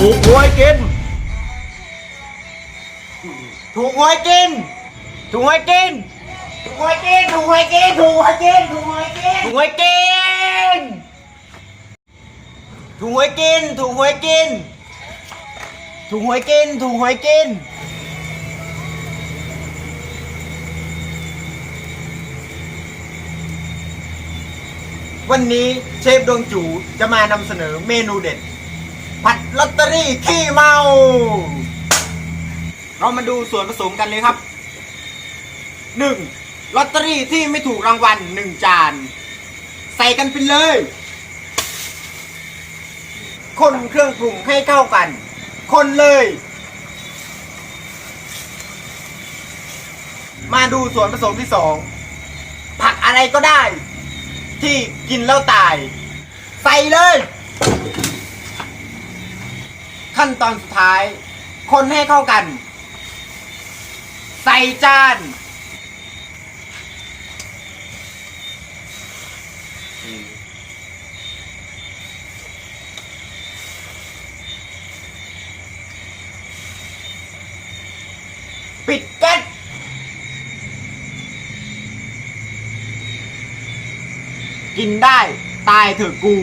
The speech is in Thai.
ถูกหวยกิน ถูกหวยกิน ถูกหวยกิน ถูกหวยกิน ถูกหวยกิน ถูกหวยกิน ถูกหวยกิน ถูกหวยกิน ถูกหวยกิน ถูกหวยกิน ถูกหวยกิน ถูกหวยกินวันนี้เชฟดวงจูจะมานำเสนอเมนูเด็ด ผัดลอตเตอรี่ขี้เมา เรามาดูส่วนผสมกันเลยครับ 1. ลอตเตอรี่ที่ไม่ถูกรางวัล 1 จาน ใส่กันไปเลย คนเครื่องปรุงให้เข้ากัน คนเลย มาดูส่วนผสมที่ 2 ผักอะไรก็ได้ ที่กินแล้วตาย ใส่เลย ขั้นตอนสุดท้าย คนให้เข้ากัน ใส่จาน ปิดแก๊สกินได้ ตายเถอะกู